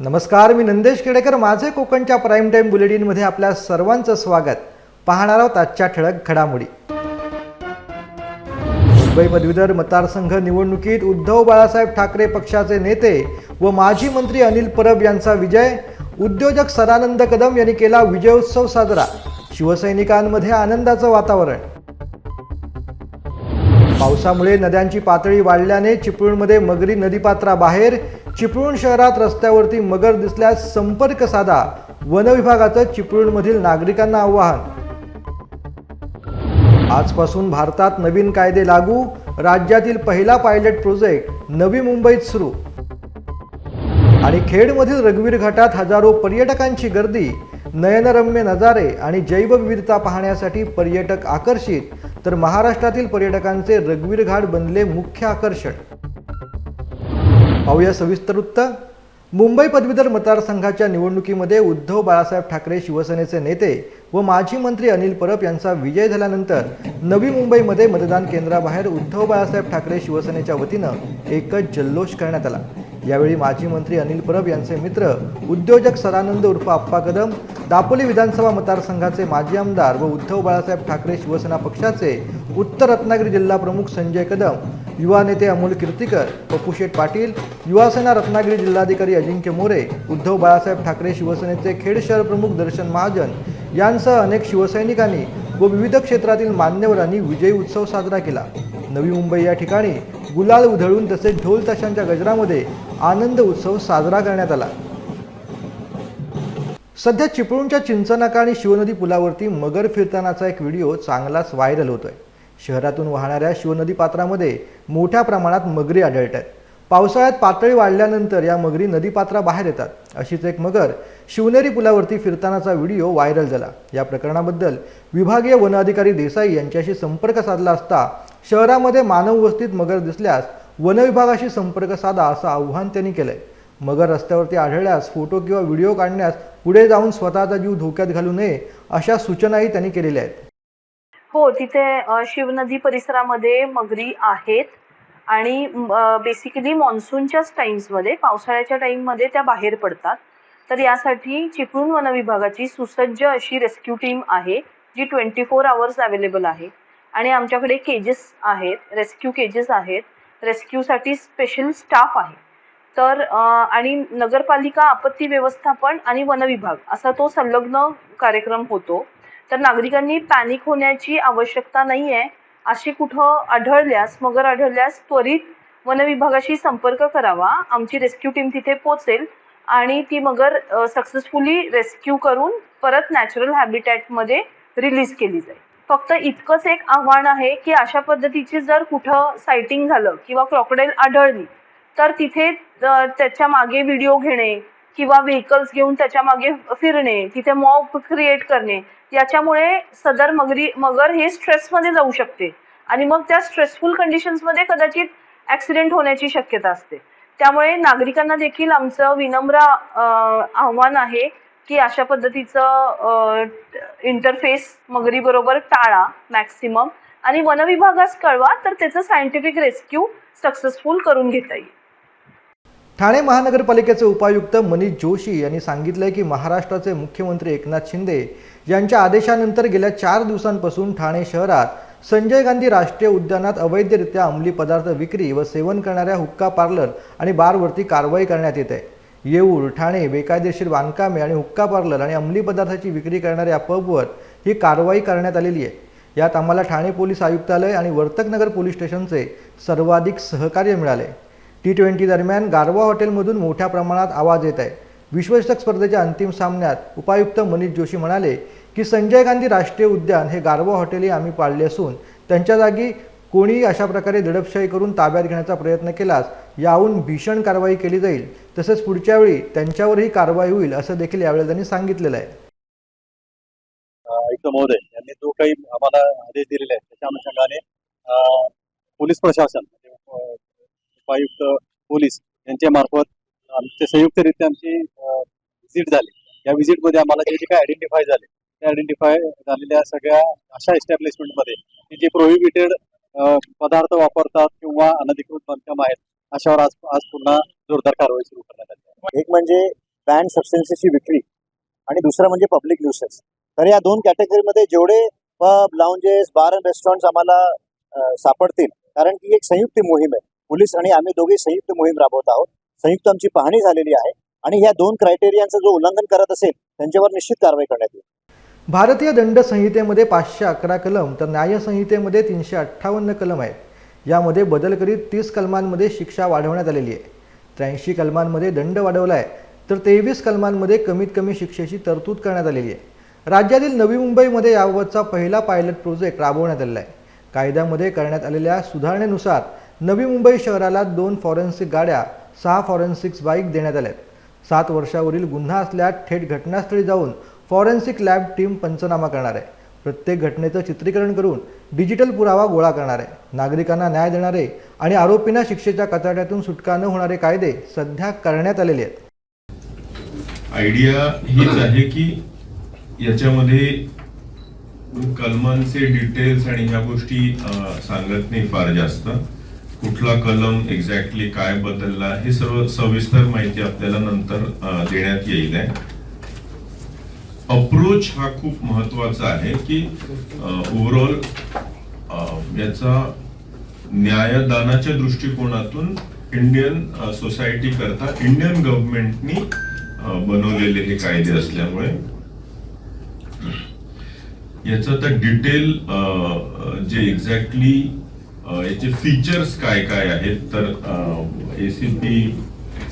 नमस्कार मी नंदेश केडेकर माझे कोकणच्या प्राईम टाईम बुलेटिनमध्ये आपल्या सर्वांचं स्वागत. पाहणार आहोत आजच्या ठळक घडामोडी. मुंबई पदवीधर मतदारसंघ निवडणुकीत उद्धव बाळासाहेब ठाकरे पक्षाचे नेते व माजी मंत्री अनिल परब यांचा विजय उद्योजक सदानंद कदम यांनी केला विजयोत्सव साजरा. शिवसैनिकांमध्ये आनंदाचं वातावरण. पावसामुळे नद्यांची पातळी वाढल्याने चिपळूणमध्ये मगरी नदीपात्राबाहेर चिपळूण शहरात रस्त्यावरती मगर दिसल्यास संपर्क साधा. वनविभागाचं चिपळूणमधील नागरिकांना आवाहन. आजपासून भारतात नवीन कायदे लागू. राज्यातील पहिला पायलट प्रोजेक्ट नवी मुंबईत सुरू. आणि खेडमधील रघुवीर घाटात हजारो पर्यटकांची गर्दी. नयनरम्य नजारे आणि जैवविविधता पाहण्यासाठी पर्यटक आकर्षित. तर महाराष्ट्रातील पर्यटकांचे रघुवीर घाट बनले मुख्य आकर्षण. पाहूया सविस्तर वृत्त मुंबई पदवीधर मतदारसंघाच्या निवडणुकीमध्ये उद्धव बाळासाहेब ठाकरे शिवसेनेचे नेते व माजी मंत्री अनिल परब यांचा विजय झाल्यानंतर नवी मुंबईमध्ये मतदान केंद्राबाहेर उद्धव बाळासाहेब ठाकरे शिवसेनेच्या वतीनं एकच जल्लोष करण्यात आला. यावेळी माजी मंत्री अनिल परब यांचे मित्र उद्योजक सदानंद उर्फ आप्पा कदम दापोली विधानसभा मतदारसंघाचे माजी आमदार व उद्धव बाळासाहेब ठाकरे शिवसेना पक्षाचे उत्तर रत्नागिरी जिल्हा प्रमुख संजय कदम युवा नेते अमोल कीर्तीकर पप्पूशेठ पाटील युवासेना रत्नागिरी जिल्हाधिकारी अजिंक्य मोरे उद्धव बाळासाहेब ठाकरे शिवसेनेचे खेड शहर प्रमुख दर्शन महाजन यांसह अनेक शिवसैनिकांनी व विविध क्षेत्रातील मान्यवरांनी विजयी उत्सव साजरा केला. नवी मुंबई या ठिकाणी गुलाल उधळून तसेच ढोल ताशांच्या गजरामध्ये आनंद उत्सव साजरा करण्यात आला. सध्या चिपळूणच्या चिंचनाका आणि शिवनदी पुलावरती मगर फिरतानाचा एक व्हिडिओ चांगलाच व्हायरल होतोय. शहरातून वाहणाऱ्या शिवनदी पात्रामध्ये मोठ्या प्रमाणात मगरी आढळत आहेत. पावसाळ्यात पातळी वाढल्यानंतर या मगरी नदीपात्राबाहेर येतात. अशीच एक मगर शिवनेरी पुलावरती फिरतानाचा व्हिडिओ व्हायरल झाला. या प्रकरणाबद्दल विभागीय वन अधिकारी देसाई यांच्याशी संपर्क साधला असता शहरामध्ये मानव वस्तीत मगर दिसल्यास वनविभागाशी संपर्क साधा असं आव्हान त्यांनी केलंय. मगर रस्त्यावरती आढळल्यास फोटो किंवा व्हिडिओ काढण्यास पुढे जाऊन स्वतःचा जीव धोक्यात घालू नये अशा सूचनाही त्यांनी केलेल्या आहेत. हो तिथे शिवनदी परिसरामध्ये मगरी आहेत आणि बेसिकली मान्सूनच्याच टाईम्समध्ये पावसाळ्याच्या टाईममध्ये त्या बाहेर पडतात. तर यासाठी चिपळूण वनविभागाची सुसज्ज अशी रेस्क्यू टीम आहे जी ट्वेंटी फोर आवर्स अवेलेबल आहे. आणि आमच्याकडे केजेस आहेत रेस्क्यू केजेस आहेत. रेस्क्यूसाठी स्पेशल स्टाफ आहे. तर आणि नगरपालिका आपत्ती व्यवस्थापन आणि वनविभाग असा तो संलग्न कार्यक्रम होतो. तर नागरिकांनी पॅनिक होण्याची आवश्यकता नाही आहे अशी कुठं आढळल्यास मगर आढळल्यास त्वरित वनविभागाशी संपर्क करावा. आमची रेस्क्यू टीम तिथे पोचेल आणि ती मगर सक्सेसफुली रेस्क्यू करून परत नॅचरल हॅबिटॅटमध्ये रिलीज केली जाईल. फक्त इतकंच एक आव्हान आहे की अशा पद्धतीची जर कुठं सायटिंग झालं किंवा क्रॉकडाईल आढळली तर तिथे त्याच्यामागे व्हिडिओ घेणे किंवा व्हेकल्स घेऊन त्याच्यामागे फिरणे तिथे मॉब क्रिएट करणे याच्यामुळे सदर मगरी मगर हे स्ट्रेसमध्ये जाऊ शकते. आणि मग त्या स्ट्रेसफुल कंडिशन्समध्ये कदाचित ॲक्सिडेंट होण्याची शक्यता असते. त्यामुळे नागरिकांना देखील आमचं विनम्र आव्हान आहे की अशा पद्धतीचं इंटरफेस मगरीबरोबर टाळा मॅक्सिमम आणि वनविभागास कळवा तर त्याचं सायंटिफिक रेस्क्यू सक्सेसफुल करून घेता येईल. ठाणे महानगरपालिकेचे उपायुक्त मनीष जोशी यांनी सांगितलंय की महाराष्ट्राचे मुख्यमंत्री एकनाथ शिंदे यांच्या आदेशानंतर गेल्या चार दिवसांपासून ठाणे शहरात संजय गांधी राष्ट्रीय उद्यानात अवैधरित्या अंमली पदार्थ विक्री व सेवन करणाऱ्या हुक्का पार्लर आणि बारवरती कारवाई करण्यात येत आहे. येऊर ठाणे बेकायदेशीर बांधकामे आणि हुक्का पार्लर आणि अंमली पदार्थाची विक्री करणाऱ्या पबवर ही कारवाई करण्यात आलेली आहे. यात आम्हाला ठाणे पोलीस आयुक्तालय आणि वर्तकनगर पोलीस स्टेशनचे सर्वाधिक सहकार्य मिळाले. टी ट्वेंटी दरम्यान गारवा हॉटेलमधून मोठ्या प्रमाणात आवाज येत आहे. विश्वचषक स्पर्धेच्या अंतिम सामन्यात उपायुक्त मनीष जोशी म्हणाले की संजय गांधी राष्ट्रीय उद्यान हे गारवा हॉटेलही आम्ही पाळले असून त्यांच्या जागी कोणीही अशा प्रकारे दडपशाही करून ताब्यात घेण्याचा प्रयत्न केलास याहून भीषण कारवाई केली जाईल तसंच पुढच्या वेळी त्यांच्यावरही कारवाई होईल असं देखील यावेळी त्यांनी सांगितलेलं आहे. आयुक्त महोदय यांनी जो काही आम्हाला आदेश दिलेले आहेत त्याच्या अनुषंगाने पोलीस प्रशासन म्हणजे, उपायुक्त पोलीस यांच्या मार्फत आमच्या संयुक्तरित्या आमची व्हिजिट झाली. या व्हिजिटमध्ये आम्हाला जे जे काही आयडेंटिफाय झाले ते आयडेंटिफाय झालेल्या सगळ्या अशा एस्टॅब्लिशमेंटमध्ये जे प्रोहिबिटेड पदार्थ वापरतात किंवा अनधिकृत बांधकाम आहेत अशावर आज आज पुन्हा जोरदार कारवाई सुरू करण्यात आली आहे. एक म्हणजे बँड सबस्टन्सेसची विक्री आणि दुसरं म्हणजे पब्लिक न्यूसेस. तर या दोन कॅटेगरीमध्ये जेवढे pub lounges bar and restaurants आम्हाला सापडतील कारण की एक संयुक्त मोहीम आहे. पोलीस आणि आम्ही दोघे संयुक्त मोहीम राबवत आहोत. संयुक्त आमची पाहणी झालेली आहे आणि ह्या दोन क्रायटेरियांचं जो उल्लंघन करत असेल त्यांच्यावर निश्चित कारवाई करण्यात येईल. भारतीय दंड संहितेमध्ये पाचशे अकरा कलम तर न्याय संहितेमध्ये तीनशे अठ्ठावन्न कलम आहेत. यामध्ये बदल करीत तीस कलमांमध्ये शिक्षा वाढवण्यात आलेली आहे. त्र्याऐंशी कलमांमध्ये दंड वाढवला आहे तर तेवीस कलमांमध्ये कमीत कमी शिक्षेची तरतूद करण्यात आलेली आहे. राज्यातील नवी मुंबईमध्ये याबाबतचा पहिला पायलट प्रोजेक्ट राबवण्यात आलेला आहे. कायद्यामध्ये करण्यात आलेल्या सुधारणेनुसार नवी मुंबई शहराला दोन फॉरेन्सिक गाड्या सहा फॉरेन्सिक्स बाईक देण्यात आल्या आहेत सात वर्षावरील गुन्हा असल्यास थेट घटनास्थळी जाऊन फॉरेन्सिक लॅब टीम पंचनामा करणार आहे. प्रत्येक घटनेचं चित्रीकरण करून डिजिटल पुरावा गोळा करणार आहे नागरिकांना न्याय देणारे आणि आरोपींना शिक्षेच्या कचाट्यातून सुटका न होणारे कायदे सध्या करण्यात आलेले आहेत. आयडिया हीच आहे की याच्यामध्ये कलमांचे डिटेल्स आणि ह्या गोष्टी सांगत नाही फार जास्त. कुठला कलम एक्झॅक्टली काय बदलला हे सर्व सविस्तर माहिती आपल्याला नंतर देण्यात येईल आहे. अप्रोच हा खूप महत्त्वाचा आहे की ओव्हरऑल याचा न्यायदानाच्या दृष्टिकोनातून इंडियन सोसायटी करता इंडियन गव्हर्नमेंटनी बनवलेले हे कायदे असल्यामुळे. याचं आता डिटेल जे एक्झॅक्टली याचे फीचर्स काय काय आहेत तर एसीपी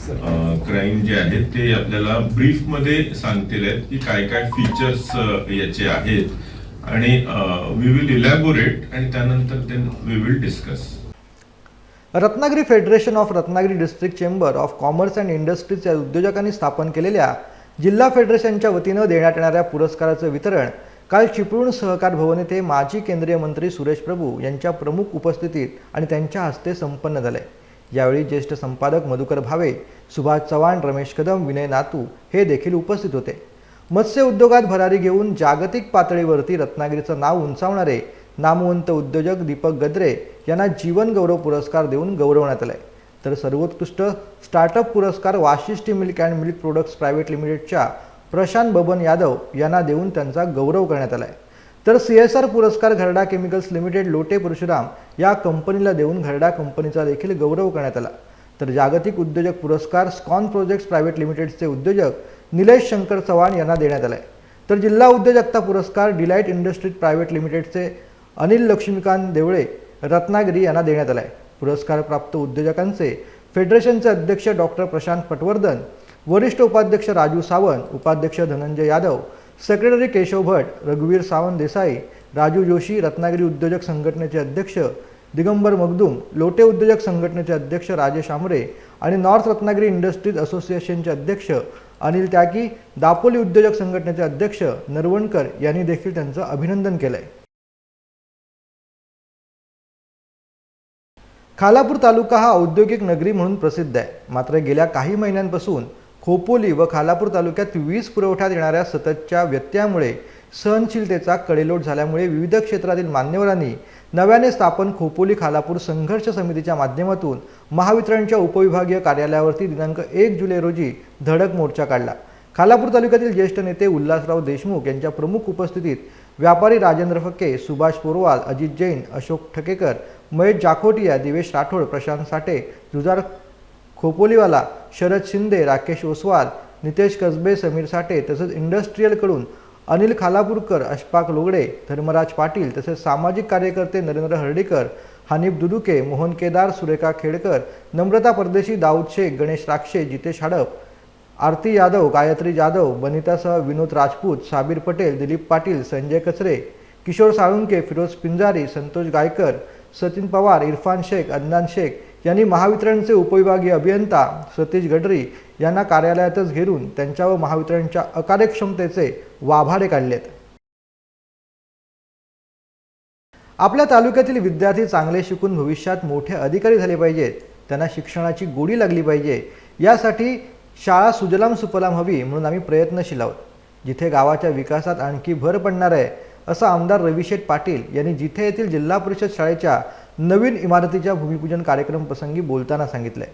क्राईम जे आहेत ते आपल्याला ब्रीफमध्ये सांगतील आहेत की काय काय फीचर्स याचे आहेत. आणि वी विल इलॅबोरेट आणि त्यानंतर then we will discuss Ratnagiri federation of Ratnagiri district chamber of commerce and industries या उद्योजकांनी स्थापन केलेल्या जिल्हा फेडरेशनच्या वतीनं देण्यात येणाऱ्या पुरस्काराचं वितरण काल चिपळूण सहकार भवन येथे माजी केंद्रीय मंत्री सुरेश प्रभू यांच्या प्रमुख उपस्थितीत आणि त्यांच्या हस्ते संपन्न झाले यावेळी ज्येष्ठ संपादक मधुकर भावे सुभाष चव्हाण रमेश कदम विनय नातू हे देखील उपस्थित होते. मत्स्य उद्योगात भरारी घेऊन जागतिक पातळीवरती रत्नागिरीचं नाव उंचावणारे नामवंत उद्योजक दीपक गद्रे यांना जीवन गौरव पुरस्कार देऊन गौरवण्यात आलाय. तर सर्वोत्कृष्ट स्टार्टअप पुरस्कार Vashishthi milk and milk products private लिमिटेडच्या प्रशांत बबन यादव यांना देऊन त्यांचा गौरव करण्यात आलाय. तर सी एस आर पुरस्कार घरडा केमिकल्स लिमिटेड लोटे परशुराम या कंपनीला देऊन घरडा कंपनीचा देखील गौरव करण्यात आला. तर जागतिक उद्योजक पुरस्कार स्कॉन प्रोजेक्ट्स प्रायव्हेट लिमिटेडचे उद्योजक निलेश शंकर चव्हाण यांना देण्यात आलाय. तर जिल्हा उद्योजकता पुरस्कार डिलाईट इंडस्ट्रीज प्रायव्हेट लिमिटेडचे अनिल लक्ष्मीकांत देवळे रत्नागिरी यांना देण्यात आलाय. पुरस्कार प्राप्त उद्योजकांचे फेडरेशनचे अध्यक्ष डॉक्टर प्रशांत पटवर्धन वरिष्ठ उपाध्यक्ष राजू सावंत उपाध्यक्ष धनंजय यादव सेक्रेटरी केशव भट रघुवीर सावंत देसाई राजू जोशी रत्नागिरी उद्योजक संघटनेचे अध्यक्ष दिगंबर मगदूम लोटे उद्योजक संघटनेचे अध्यक्ष राजेश आमरे आणि नॉर्थ रत्नागिरी इंडस्ट्रीज असोसिएशनचे अध्यक्ष अनिल त्यागी दापोली उद्योजक संघटनेचे अध्यक्ष नरवणकर यांनी देखील त्यांचं अभिनंदन केलंय. खालापूर तालुका हा औद्योगिक नगरी म्हणून प्रसिद्ध आहे. मात्र गेल्या काही महिन्यांपासून खोपोली व खालापूर तालुक्यात वीज पुरवठ्यात येणाऱ्या सततच्या व्यत्ययामुळे सहनशीलतेचा कडेलोट झाल्यामुळे विविध क्षेत्रातील मान्यवरांनी नव्याने स्थापन खोपोली खालापूर संघर्ष समितीच्या माध्यमातून महावितरणच्या उपविभागीय कार्यालयावरती दिनांक एक जुलै रोजी धडक मोर्चा काढला. खालापूर तालुक्यातील ज्येष्ठ नेते उल्हासराव देशमुख यांच्या प्रमुख उपस्थितीत व्यापारी राजेंद्र फक्के सुभाष पोरवाल अजित जैन अशोक ठकेकर महेश जाखोटिया दिवेश राठोड प्रशांत साठे जुजार खोपोलीवाला शरद शिंदे राकेश ओसवाल नितेश कसबे समीर साठे तसेच इंडस्ट्रीयलकडून अनिल खालापूरकर अशफाक लोगडे धर्मराज पाटील तसेच सामाजिक कार्यकर्ते नरेंद्र हर्डीकर हानिफ दुदुके मोहन केदार सुरेखा खेडकर नम्रता परदेशी दाऊद शेख गणेश राक्षे जितेश हडप आरती यादव गायत्री जाधव बनितासह विनोद राजपूत साबीर पटेल दिलीप पाटील संजय कचरे किशोर साळुंके फिरोज पिंजारी संतोष गायकर सचिन पवार इरफान शेख अदनान शेख यांनी महावितरणचे उपविभागीय अभियंता सतीश गडरी यांना कार्यालयातच घेरून त्यांच्या व महावितरणच्या अकार्यक्षमतेचे वाभाडे काढलेत. आपल्या तालुक्यातील विद्यार्थी चांगले शिकून भविष्यात मोठे अधिकारी झाले पाहिजेत. त्यांना शिक्षणाची गोडी लागली पाहिजे. यासाठी शाळा सुजलाम सुफलाम हवी म्हणून आम्ही प्रयत्नशील आहोत. जिथे गावाच्या विकासात आणखी भर पडणार आहे असं आमदार रविशेठ पाटील यांनी जिथे येथील जिल्हा परिषद शाळेच्या नवीन इमारतीच्या भूमिपूजन कार्यक्रम प्रसंगी बोलताना सांगितले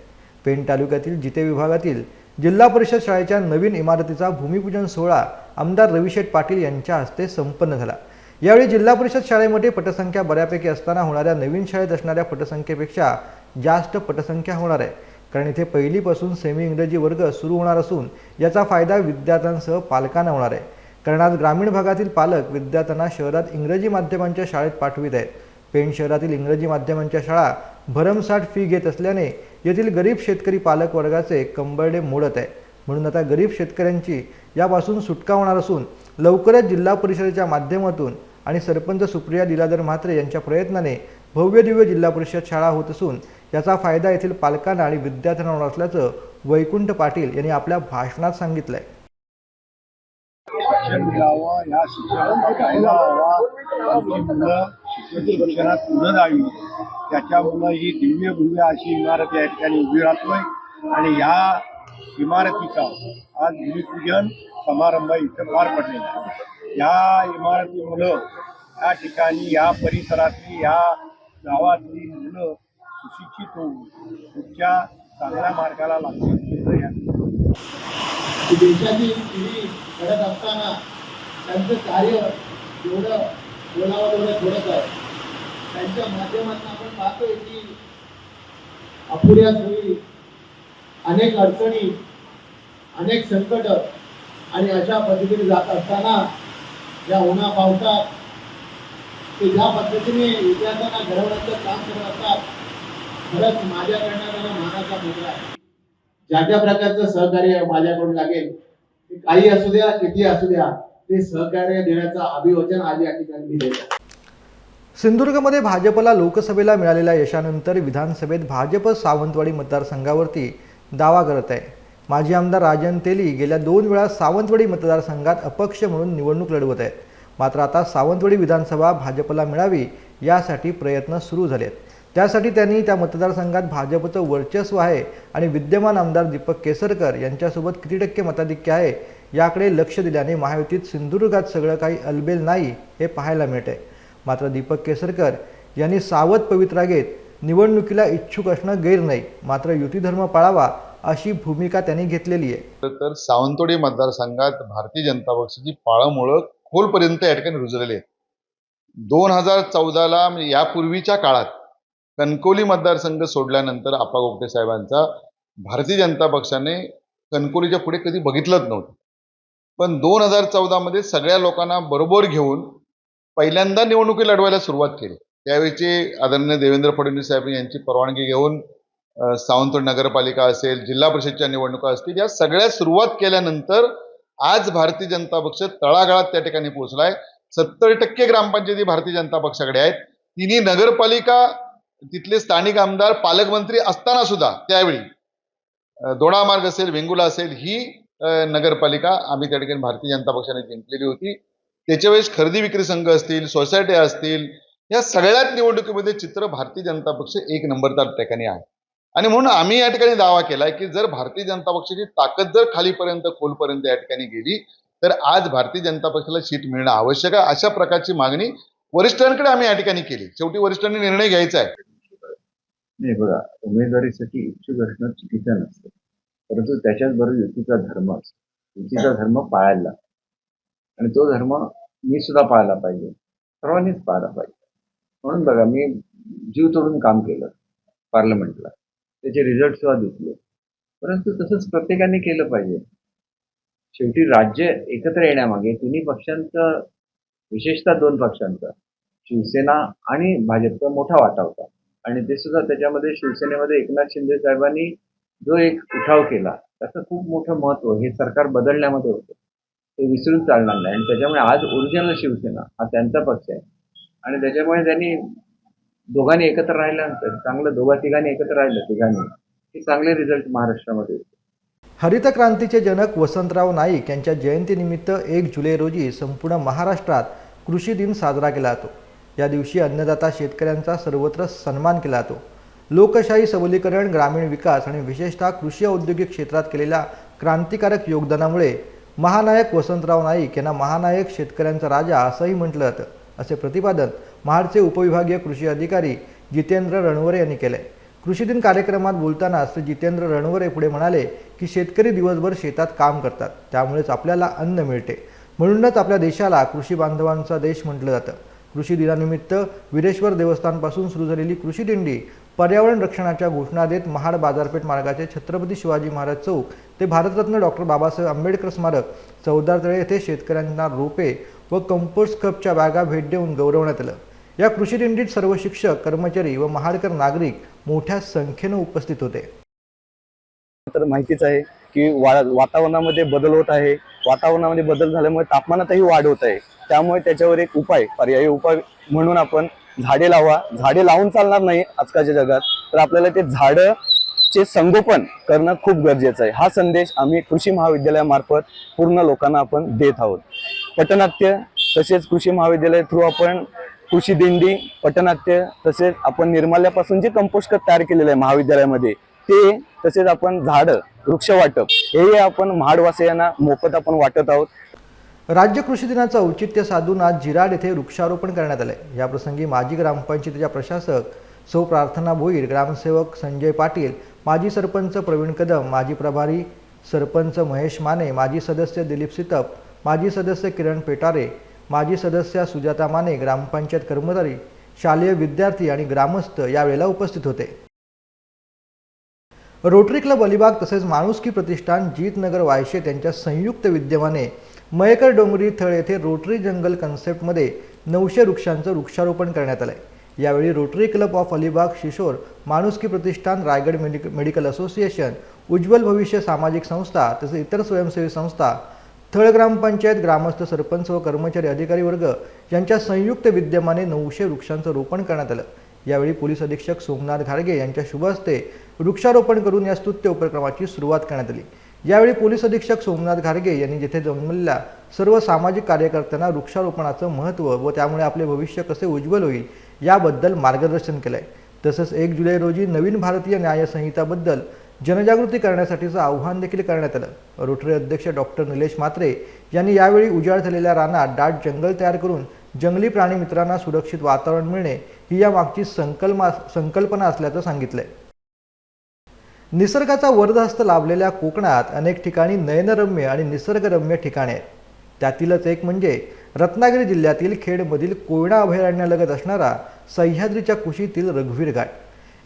पेण तालुक्यातील जिते विभागातील जिल्हा परिषद शाळेच्या नवीन इमारतीचा भूमिपूजन सोहळा आमदार रविशेठ पाटील यांच्या हस्ते संपन्न झाला. यावेळी जिल्हा परिषद शाळेमध्ये पटसंख्या बऱ्यापैकी असताना होणाऱ्या नवीन शाळेत असणाऱ्या पटसंख्येपेक्षा जास्त पटसंख्या होणार आहे. कारण इथे पहिलीपासून सेमी इंग्रजी वर्ग सुरू होणार असून याचा फायदा विद्यार्थ्यांसह पालकांना होणार आहे. कारण आज ग्रामीण भागातील पालक विद्यार्थ्यांना शहरात इंग्रजी माध्यमांच्या शाळेत पाठवित आहेत. पेण शहरातील इंग्रजी माध्यमांच्या शाळा भरमसाठ फी घेत असल्याने येथील गरीब शेतकरी पालक वर्गाचे कंबरडे मोडत आहे. म्हणून आता गरीब शेतकऱ्यांची यापासून सुटका होणार असून लवकरच जिल्हा परिषदेच्या माध्यमातून आणि सरपंच सुप्रिया दिलाधर म्हात्रे यांच्या प्रयत्नाने भव्य दिव्य जिल्हा परिषद शाळा होत असून याचा फायदा येथील पालकांना आणि विद्यार्थ्यांना होणार असल्याचं वैकुंठ पाटील यांनी आपल्या भाषणात सांगितलं आहे शिक्षण मिळावं या शिक्षणाचा फायदा व्हावा आमची मुलं शिक्षणात पुढे जावी. त्याच्यामुळं ही दिव्य भव्य अशी इमारत या ठिकाणी उभी राहतोय. आणि ह्या इमारतीचा आज भूमिपूजन समारंभ इथं पार पडलेला आहे. या इमारतीमुळं या ठिकाणी या परिसरातली या गावातली मुलं सुशिक्षित होऊन पुढच्या चांगल्या मार्गाला लागतील देशातील घडत असताना त्यांचं कार्य जेवढं बोलावं तेवढं थोडंच आहे. त्यांच्या माध्यमातून आपण पाहतोय की अपुऱ्या सोयी अनेक अडचणी अनेक संकट आणि अशा पद्धतीने जात असताना या उन्हा पावसात ते ज्या पद्धतीने विद्यार्थ्यांना घडवण्याचं काम करत असतात खरंच माझ्याकडनं त्यांना मानाचा मुद्दा आहे. ज्या ज्या प्रकारचं सहकार्य माझ्याकडून लागेल काही असू द्या किती असू द्या ते सहकार्य देण्याचं अभिवचन आज या ठिकाणी मी आहे सिंधुदुर्गमध्ये भाजपला लोकसभेला मिळालेल्या यशानंतर विधानसभेत भाजप सावंतवाडी मतदारसंघावरती दावा करत आहे. माजी आमदार राजन तेली गेल्या दोन वेळा सावंतवाडी मतदारसंघात अपक्ष म्हणून निवडणूक लढवत आहेत. मात्र आता सावंतवाडी विधानसभा भाजपला मिळावी यासाठी प्रयत्न सुरू झाले आहेत त्यासाठी त्यांनी त्या मतदारसंघात भाजपचं वर्चस्व आहे आणि विद्यमान आमदार दीपक केसरकर यांच्यासोबत किती टक्के मताधिक्य आहे याकडे लक्ष दिल्याने महायुतीत सिंधुदुर्गात सगळं काही अलबेल नाही हे पाहायला मिळते मात्र दीपक केसरकर यांनी सावध पवित्रा घेत निवडणुकीला इच्छुक असणं गैर नाही मात्र युतीधर्म पाळावा अशी भूमिका त्यांनी घेतलेली आहे. तर सावंतवाडी मतदारसंघात भारतीय जनता पक्षाची पाळंमुळं खोलपर्यंत या ठिकाणी रुजलेली आहेत. दोन हजार चौदाला म्हणजे यापूर्वीच्या काळात कणकवली मतदारसंघ सोडल्यानंतर आप्पा गोपटे साहेबांचा भारतीय जनता पक्षाने कणकवलीच्या पुढे कधी बघितलंच नव्हतं. पण दोन हजार चौदामध्ये सगळ्या लोकांना बरोबर घेऊन पहिल्यांदा निवडणुकी लढवायला सुरुवात केली. त्यावेळीचे आदरणीय देवेंद्र फडणवीस साहेब यांची परवानगी घेऊन अ, सावंतवाडी नगरपालिका असेल जिल्हा परिषदच्या निवडणुका असतील या सगळ्या सुरुवात केल्यानंतर आज भारतीय जनता पक्ष तळागाळात त्या ठिकाणी पोहोचलाय. सत्तर टक्के ग्रामपंचायती भारतीय जनता पक्षाकडे आहेत. तिन्ही नगरपालिका तिथले स्थानिक आमदार पालकमंत्री असताना सुद्धा त्यावेळी दोडामार्ग असेल वेंगुला असेल ही नगरपालिका आम्ही त्या ठिकाणी भारतीय जनता पक्षाने जिंकलेली होती. त्याच्या वेळेस खरेदी विक्री संघ असतील सोसायट्या असतील या सगळ्याच निवडणुकीमध्ये चित्र भारतीय जनता पक्ष एक नंबरदार ठिकाणी आहे. आणि म्हणून आम्ही या ठिकाणी दावा केलाय की जर भारतीय जनता पक्षाची ताकद जर खालीपर्यंत खोलपर्यंत या ठिकाणी गेली तर आज भारतीय जनता पक्षाला सीट मिळणं आवश्यक आहे. अशा प्रकारची मागणी वरिष्ठांकडे आम्ही या ठिकाणी केली. शेवटी वरिष्ठांनी निर्णय घ्यायचा आहे. नाही बघा उमेदवारीसाठी इच्छुक असणं चुकीचं नसतं परंतु त्याच्याच बरोबर युतीचा धर्म असतो. युतीचा धर्म पाळायला आणि तो धर्म मी सुद्धा पाळला पाहिजे. सर्वांनीच पाळला पाहिजे. म्हणून बघा मी जीव तोडून काम केलं पार्लमेंटला. त्याचे रिझल्ट सुद्धा दिसले. परंतु तसंच प्रत्येकाने केलं पाहिजे. शेवटी राज्य एकत्र येण्यामागे तिन्ही पक्षांचं विशेषतः दोन पक्षांचा शिवसेना आणि भाजपचा मोठा वाटा होता. आणि ते सुद्धा त्याच्यामध्ये शिवसेनेमध्ये एकनाथ शिंदे साहेबांनी जो एक उठाव केला त्याचं खूप मोठं महत्त्व हे सरकार बदलण्यामध्ये होतं. ते विसरून चालणार नाही. आणि त्याच्यामुळे आज ओरिजिनल शिवसेना हा त्यांचा पक्ष आहे. आणि त्याच्यामुळे त्यांनी दोघांनी एकत्र राहिल्यानंतर चांगलं दोघा तिघांनी एकत्र राहिलं तिघांनी हे चांगले रिझल्ट महाराष्ट्रामध्ये होते हरित क्रांतीचे जनक वसंतराव नाईक यांच्या जयंतीनिमित्त एक जुलै रोजी संपूर्ण महाराष्ट्रात कृषी दिन साजरा केला जातो. या दिवशी अन्नदाता शेतकऱ्यांचा सर्वत्र सन्मान केला जातो. लोकशाही सबलीकरण ग्रामीण विकास आणि विशेषतः कृषी औद्योगिक क्षेत्रात केलेल्या क्रांतिकारक योगदानामुळे महानायक वसंतराव नाईक यांना महानायक शेतकऱ्यांचा राजा असंही म्हटलं जातं असे प्रतिपादन महाडचे उपविभागीय कृषी अधिकारी जितेंद्र रणवरे यांनी केले कृषी दिन कार्यक्रमात बोलताना श्री जितेंद्र रणवरे पुढे म्हणाले की शेतकरी दिवसभर शेतात काम करतात त्यामुळेच आपल्याला अन्न मिळते. म्हणूनच आपल्या देशाला कृषी बांधवांचा देश म्हटलं जातं. कृषी दिनानिमित्त विरेश्वर देवस्थानपासून सुरू झालेली कृषी दिंडी पर्यावरण रक्षणाच्या घोषणा देत महाड बाजारपेठ मार्गाचे छत्रपती शिवाजी महाराज चौक ते भारतरत्न डॉक्टर बाबासाहेब आंबेडकर स्मारक चौदारतळे येथे शेतकऱ्यांना रोपे व कंपोस्ट कपच्या बॅगा भेट देऊन गौरवण्यात आलं. या कृषी दिंडीत सर्व शिक्षक कर्मचारी व महाडकर नागरिक मोठ्या संख्येनं उपस्थित होते. तर माहितीच आहे की वा वातावरणामध्ये बदल होत आहे. वातावरणामध्ये बदल झाल्यामुळे तापमानातही वाढ होत आहे. त्यामुळे त्याच्यावर एक उपाय पर्यायी उपाय म्हणून आपण झाडे लावा. झाडे लावून चालणार नाही आजकालच्या जगात. तर आपल्याला ते झाडं चे संगोपन करणं खूप गरजेचं आहे. हा संदेश आम्ही कृषी महाविद्यालयामार्फत पूर्ण लोकांना आपण देत आहोत. पटनाट्य तसेच कृषी महाविद्यालय थ्रू आपण कृषी दिंडी पटनाट्य तसेच आपण निर्माल्यापासून जे कंपोस्ट खत तयार केलेलं आहे महाविद्यालयामध्ये ते तसेच आपण झाडं वृक्ष वाटप हेही आपण महाडवासियांना मोफत आपण वाटत आहोत. राज्य कृषी दिनाचं औचित्य साधून आज जिराड येथे वृक्षारोपण करण्यात आले याप्रसंगी माजी ग्रामपंचायतीच्या प्रशासक सौ प्रार्थना भोईर ग्रामसेवक संजय पाटील माजी सरपंच प्रवीण कदम माजी प्रभारी सरपंच महेश माने माजी सदस्य दिलीप सितप माजी सदस्य किरण पेटारे माजी सदस्य सुजाता माने ग्रामपंचायत कर्मचारी शालेय विद्यार्थी आणि ग्रामस्थ यावेळेला उपस्थित होते. रोटरी क्लब अलिबाग तसेच माणुसकी प्रतिष्ठान जीतनगर वायशे यांच्या संयुक्त विद्यमाने मयकर डोंगरी थळ येथे रोटरी जंगल कन्सेप्टमध्ये नऊशे वृक्षांचं वृक्षारोपण करण्यात आलंय. यावेळी Rotary club of Alibag seashore Manuski Pratishthan Raigad medic medical association उज्ज्वल भविष्य सामाजिक संस्था तसेच इतर स्वयंसेवी संस्था थळ ग्रामपंचायत ग्रामस्थ सरपंच व कर्मचारी अधिकारी वर्ग यांच्या संयुक्त विद्यमाने नऊशे वृक्षांचं रोपण करण्यात आलं. यावेळी पोलीस अधीक्षक सोमनाथ घाडगे यांच्या शुभ हस्ते वृक्षारोपण करून या स्तुत्य उपक्रमाची सुरुवात करण्यात आली. यावेळी पोलीस अधीक्षक सोमनाथ घारगे यांनी जेथे जन्मलेल्या सर्व सामाजिक कार्यकर्त्यांना वृक्षारोपणाचं महत्त्व व त्यामुळे आपले भविष्य कसे उज्ज्वल होईल याबद्दल मार्गदर्शन केलंय. तसंच एक जुलै रोजी नवीन भारतीय न्यायसंहिताबद्दल जनजागृती करण्यासाठीचं आव्हान देखील करण्यात आलं. रोटरी अध्यक्ष डॉक्टर निलेश म्हात्रे यांनी यावेळी उजाड झालेल्या रानात दाट जंगल तयार करून जंगली प्राणी मित्रांना सुरक्षित वातावरण मिळणे ही या मागची संकल्मा संकल्पना असल्याचं सांगितलंय. निसर्गाचा वरदहस्त लाभलेल्या कोकणात अनेक ठिकाणी नयनरम्य आणि निसर्गरम्य ठिकाणे आहेत. त्यातीलच एक म्हणजे रत्नागिरी जिल्ह्यातील खेडमधील कोयना अभयारण्यालगत असणारा सह्याद्रीच्या कुशीतील रघुवीर घाट.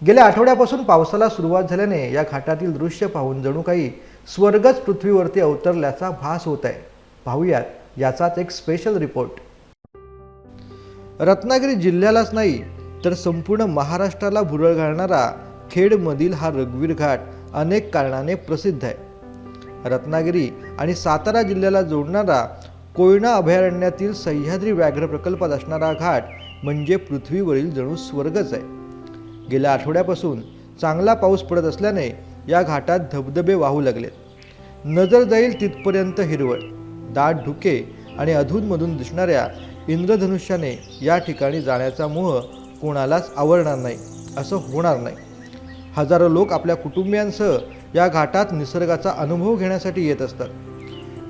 गेल्या आठवड्यापासून पावसाला सुरुवात झाल्याने या घाटातील दृश्य पाहून जणू काही स्वर्गच पृथ्वीवरती अवतरल्याचा भास होत आहे. पाहूयात याचाच एक स्पेशल रिपोर्ट रत्नागिरी जिल्ह्यालाच नाही तर संपूर्ण महाराष्ट्राला भुरळ घालणारा खेडमधील हा रघुवीर घाट अनेक कारणाने प्रसिद्ध आहे. रत्नागिरी आणि सातारा जिल्ह्याला जोडणारा कोयना अभयारण्यातील सह्याद्री व्याघ्र प्रकल्पात असणारा घाट म्हणजे पृथ्वीवरील जणू स्वर्गच आहे. गेल्या आठवड्यापासून चांगला पाऊस पडत असल्याने या घाटात धबधबे वाहू लागलेत नजर जाईल तिथपर्यंत हिरवळ दाट धुके आणि अधूनमधून दिसणाऱ्या इंद्रधनुष्याने या ठिकाणी जाण्याचा मोह कोणालाच आवडणार नाही असं होणार नाही. हजारो लोक आपल्या कुटुंबियांसह या घाटात निसर्गाचा अनुभव घेण्यासाठी येत असतात.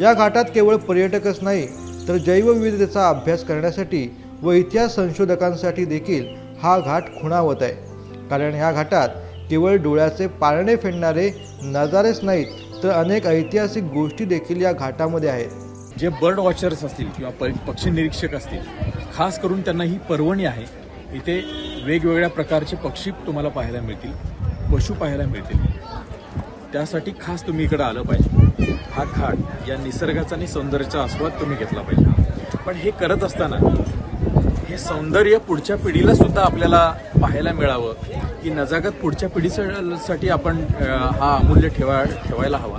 या घाटात केवळ पर्यटकच नाही तर जैवविविधतेचा अभ्यास करण्यासाठी व इतिहास संशोधकांसाठी देखील हा घाट खुणावत आहे. कारण ह्या घाटात केवळ डोळ्याचे पारणे फेडणारे नजारेच नाहीत तर अनेक ऐतिहासिक गोष्टी देखील या घाटामध्ये आहेत. जे बर्ड वॉचर्स असतील किंवा पक्षी निरीक्षक असतील खास करून त्यांना ही पर्वणी आहे. इथे वेगवेगळ्या प्रकारचे पक्षी तुम्हाला पाहायला मिळतील. पशु पाहायला मिळतील. त्यासाठी खास तुम्ही इकडं आलं पाहिजे. हा घाट या निसर्गाचा आणि सौंदर्याचा आस्वाद तुम्ही घेतला पाहिजे. पण हे करत असताना हे सौंदर्य पुढच्या पिढीला सुद्धा आपल्याला पाहायला मिळावं की नजाकत पुढच्या पिढीसाठी आपण हा अमूल्य ठेवा ठेवायला हवा.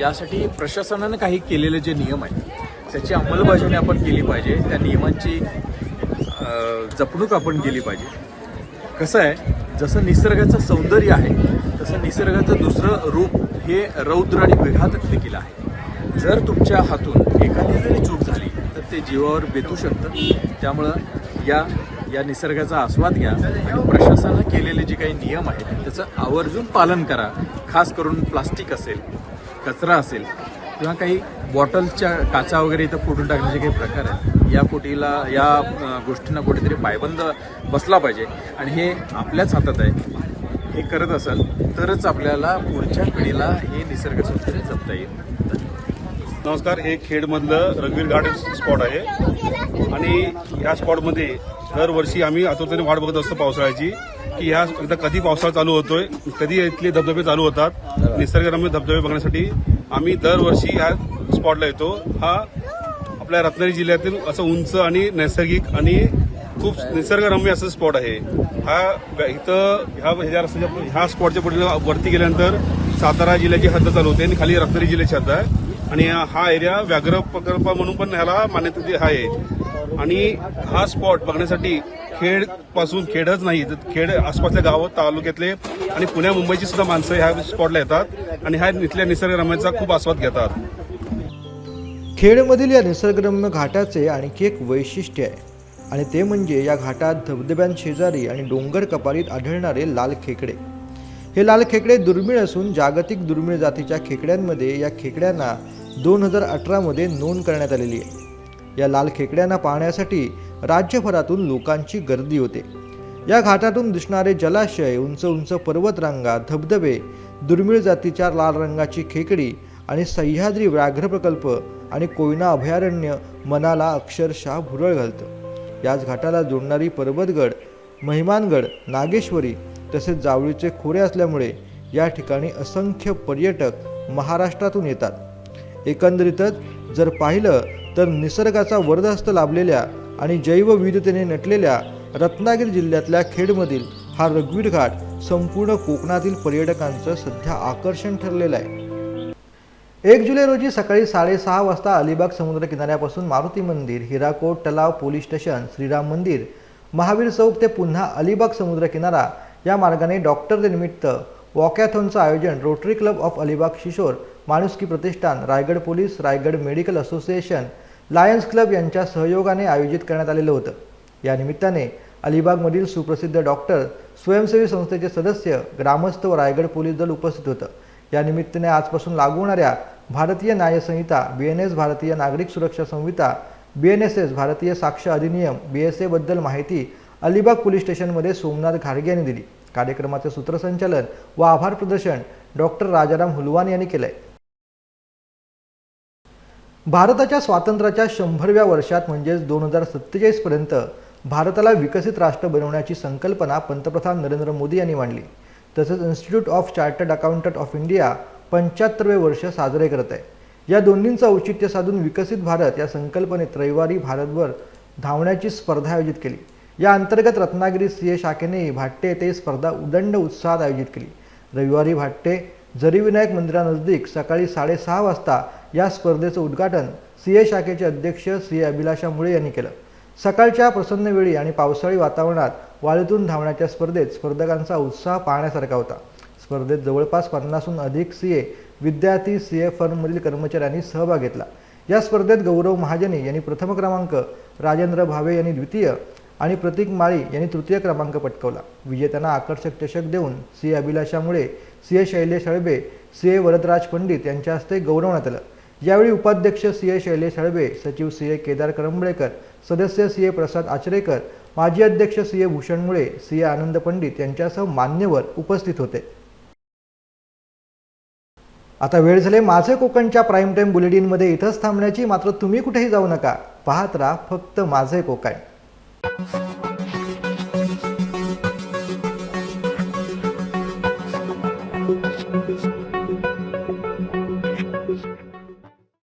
यासाठी प्रशासनानं काही केलेले जे नियम आहेत त्याची अंमलबजावणी आपण केली पाहिजे. त्या नियमांची जपणूक आपण केली पाहिजे. कसं आहे जसं निसर्गाचं सौंदर्य आहे तसं निसर्गाचं दुसरं रूप हे रौद्र आणि विघातक देखील आहे. जर तुमच्या हातून एखादी जरी चूक झाली तर ते जीवावर बेतू शकतं. त्यामुळं या या निसर्गाचा आस्वाद घ्या आणि प्रशासनानं केलेले जे काही नियम आहेत त्याचं आवर्जून पालन करा. खास करून प्लास्टिक असेल कचरा असेल किंवा काही बॉटल्सच्या काचा वगैरे इथं फोडून टाकण्याचे काही प्रकार आहेत. या कोटीला या गोष्टींना कुठेतरी पायबंद बसला पाहिजे. आणि हे आपल्याच हातात आहे. हे करत असाल तरच आपल्याला पुढच्या पिढीला हे निसर्ग सौंदर्य जपता येईल. नमस्कार हे खेडमधलं रघुवीर घाट स्पॉट आहे. आणि या स्पॉटमध्ये दरवर्षी आम्ही आतुरतेने वाट बघत असतो पावसाळ्याची की ह्या एकदा कधी पावसाळा चालू होतोय कधी इथले धबधबे चालू होतात. निसर्गरम्य धबधबे बघण्यासाठी आम्ही दरवर्षी ह्या स्पॉटला येतो. हा आपल्या रत्नागिरी जिल्ह्यातील असं उंच आणि नैसर्गिक आणि खूप निसर्गरम्य असं स्पॉट आहे. हा इथं ह्या ह्या रस्त्याच्या ह्या स्पॉटच्या पुढे वरती गेल्यानंतर सातारा जिल्ह्याची हद्द चालू होते आणि खाली रत्नागिरी जिल्ह्याची हद्द आहे. आणि हा एरिया व्याघ्र प्रकल्प म्हणून पण ह्याला मान्यता दि- आहे. आणि हा स्पॉट बघण्यासाठी खेडपासून खेडच नाही तर खेड आसपासच्या गावं तालुक्यातले आणि पुण्या मुंबईची सुद्धा माणसं ह्या स्पॉटला येतात आणि ह्या इथल्या निसर्गरम्याचा खूप आस्वाद घेतात. खेडमधील या निसर्गरम्य घाटाचे आणखी एक वैशिष्ट्य आहे. आणि ते म्हणजे या घाटात धबधब्यांशेजारी आणि डोंगर कपारीत आढळणारे लाल खेकडे. हे लाल खेकडे दुर्मिळ असून जागतिक दुर्मिळ जातीच्या खेकड्यांमध्ये या खेकड्यांना दोन हजार अठरामध्ये नोंद करण्यात आलेली आहे. या लाल खेकड्यांना पाहण्यासाठी राज्यभरातून लोकांची गर्दी होते. या घाटातून दिसणारे जलाशय उंच उंच पर्वतरांगा धबधबे दुर्मिळ जातीच्या लाल रंगाची खेकडी आणि सह्याद्री व्याघ्र प्रकल्प आणि कोयना अभयारण्य मनाला अक्षरशः भुरळ घालतं. याच घाटाला जोडणारी पर्वतगड महिमानगड नागेश्वरी तसेच जावळीचे खोरे असल्यामुळे या ठिकाणी असंख्य पर्यटक महाराष्ट्रातून येतात. एकंदरीतच जर पाहिलं तर निसर्गाचा वरदहस्त लाभलेल्या आणि जैवविविधतेने नटलेल्या रत्नागिरी जिल्ह्यातल्या खेडमधील हा रघुवीर घाट संपूर्ण कोकणातील पर्यटकांचं सध्या आकर्षण ठरलेलं आहे. एक जुलै रोजी सकाळी साडेसहा वाजता अलिबाग समुद्र किनाऱ्यापासून मारुती मंदिर हिराकोट तलाव पोलीस स्टेशन श्रीराम मंदिर महावीर चौक ते पुन्हा अलिबाग समुद्र किनारा या मार्गाने डॉक्टर डे निमित्त वॉकॅथॉनचं आयोजन Rotary club of Alibag seashore Manuski Pratishthan Raigad police Raigad medical association lions club यांच्या सहयोगाने आयोजित करण्यात आलेलं होतं. या निमित्ताने अलिबागमधील सुप्रसिद्ध डॉक्टर स्वयंसेवी संस्थेचे सदस्य ग्रामस्थ व रायगड पोलीस दल उपस्थित होतं. या निमित्ताने आजपासून लागू होणाऱ्या भारतीय न्यायसंहिता बी एन एस भारतीय नागरिक सुरक्षा संहिता बी एन एस एस भारतीय साक्ष अधिनियम बी एस एबद्दल माहिती अलिबाग पोलीस स्टेशनमध्ये सोमनाथ घाडगे यांनी दिली. कार्यक्रमाचे सूत्रसंचालन व आभार प्रदर्शन डॉक्टर राजाराम हुलवान यांनी केलंय. भारताच्या स्वातंत्र्याच्या शंभरव्या वर्षात म्हणजेच दोन हजार सत्तेचाळीसपर्यंत भारताला विकसित राष्ट्र बनवण्याची संकल्पना पंतप्रधान नरेंद्र मोदी यांनी मांडली. तसेच institute of chartered accountant of India पंच्याहत्तरवे वर्ष साजरे करत आहे. या दोन्हींचं औचित्य साधून विकसित भारत या संकल्पनेत रविवारी भारतभर धावण्याची स्पर्धा आयोजित केली. या अंतर्गत रत्नागिरी सी ए शाखेने भाट्टे येथे स्पर्धा उदंड उत्साहात आयोजित केली. रविवारी भाट्टे जरीविनायक मंदिरानजदीक सकाळी साडेसहा वाजता या स्पर्धेचं उद्घाटन सी ए शाखेचे अध्यक्ष सी ए अभिलाषा मुळे यांनी केलं. सकाळच्या प्रसन्न वेळी आणि पावसाळी वातावरणात वाळूतून धावण्याच्या स्पर्धेत स्पर्धकांचा उत्साह पाहण्यासारखा होता. स्पर्धेत जवळपास पन्नासहून अधिक सी ए विद्यार्थी सी ए फर्ममधील कर्मचाऱ्यांनी सहभाग घेतला. या स्पर्धेत गौरव महाजनी यांनी प्रथम क्रमांक राजेंद्र भावे यांनी द्वितीय आणि प्रतीक माळी यांनी तृतीय क्रमांक पटकवला. विजेत्यांना आकर्षक चषक देऊन C A अभिलाषामुळे C A Shailesh Halbe C A Varadraj Pandit यांच्या हस्ते गौरवण्यात आलं. यावेळी उपाध्यक्ष सी ए शैलेश हळबे सचिव सी ए केदार करंबळेकर सदस्य सी ए प्रसाद आचरेकर माजी अध्यक्ष सी ए भूषण मुळे सी ए आनंद पंडित यांच्यासह मान्यवर उपस्थित होते. आता वेळ झाले माझे कोकणच्या प्राईम टाईम बुलेटिनमध्ये इथंच थांबण्याची मात्र तुम्ही कुठेही जाऊ नका. पाहत राहा फक्त माझे कोकण.